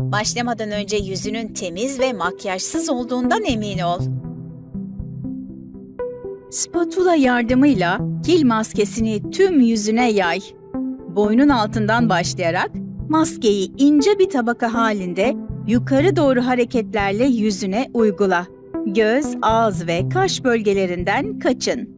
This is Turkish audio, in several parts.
Başlamadan önce yüzünün temiz ve makyajsız olduğundan emin ol. Spatula yardımıyla kil maskesini tüm yüzüne yay. Boynun altından başlayarak maskeyi ince bir tabaka halinde yukarı doğru hareketlerle yüzüne uygula. Göz, ağız ve kaş bölgelerinden kaçın.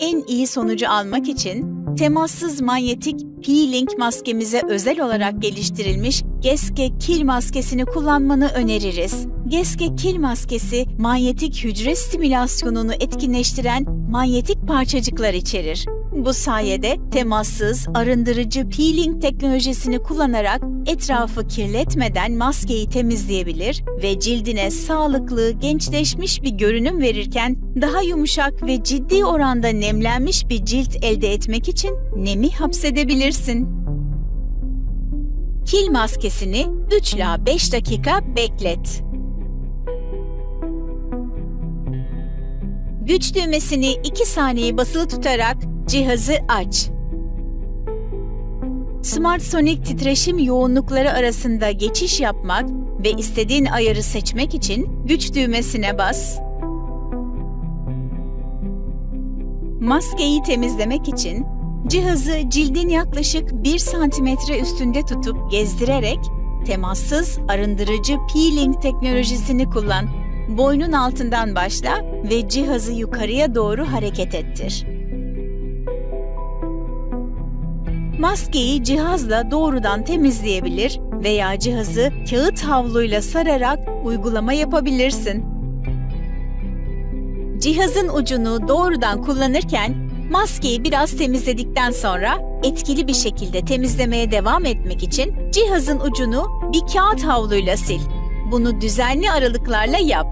En iyi sonucu almak için temassız manyetik peeling maskemize özel olarak geliştirilmiş Geske Kil maskesini kullanmanı öneririz. Geske Kil maskesi manyetik hücre stimülasyonunu etkinleştiren manyetik parçacıklar içerir. Bu sayede temassız, arındırıcı peeling teknolojisini kullanarak etrafı kirletmeden maskeyi temizleyebilir ve cildine sağlıklı, gençleşmiş bir görünüm verirken daha yumuşak ve ciddi oranda nemlenmiş bir cilt elde etmek için nemi hapsedebilirsin. Kil maskesini 3 ila 5 dakika beklet. Güç düğmesini 2 saniye basılı tutarak cihazı aç. Smart Sonic titreşim yoğunlukları arasında geçiş yapmak ve istediğin ayarı seçmek için güç düğmesine bas. Maskeyi temizlemek için cihazı cildin yaklaşık 1 santimetre üstünde tutup gezdirerek temassız arındırıcı peeling teknolojisini kullan. Boynun altından başla ve cihazı yukarıya doğru hareket ettir. Maskeyi cihazla doğrudan temizleyebilir veya cihazı kağıt havluyla sararak uygulama yapabilirsin. Cihazın ucunu doğrudan kullanırken maskeyi biraz temizledikten sonra etkili bir şekilde temizlemeye devam etmek için cihazın ucunu bir kağıt havluyla sil. Bunu düzenli aralıklarla yap.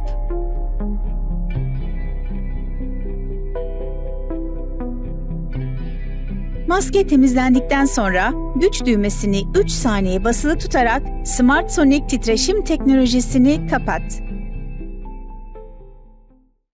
Maske temizlendikten sonra güç düğmesini 3 saniye basılı tutarak Smart Sonic titreşim teknolojisini kapat.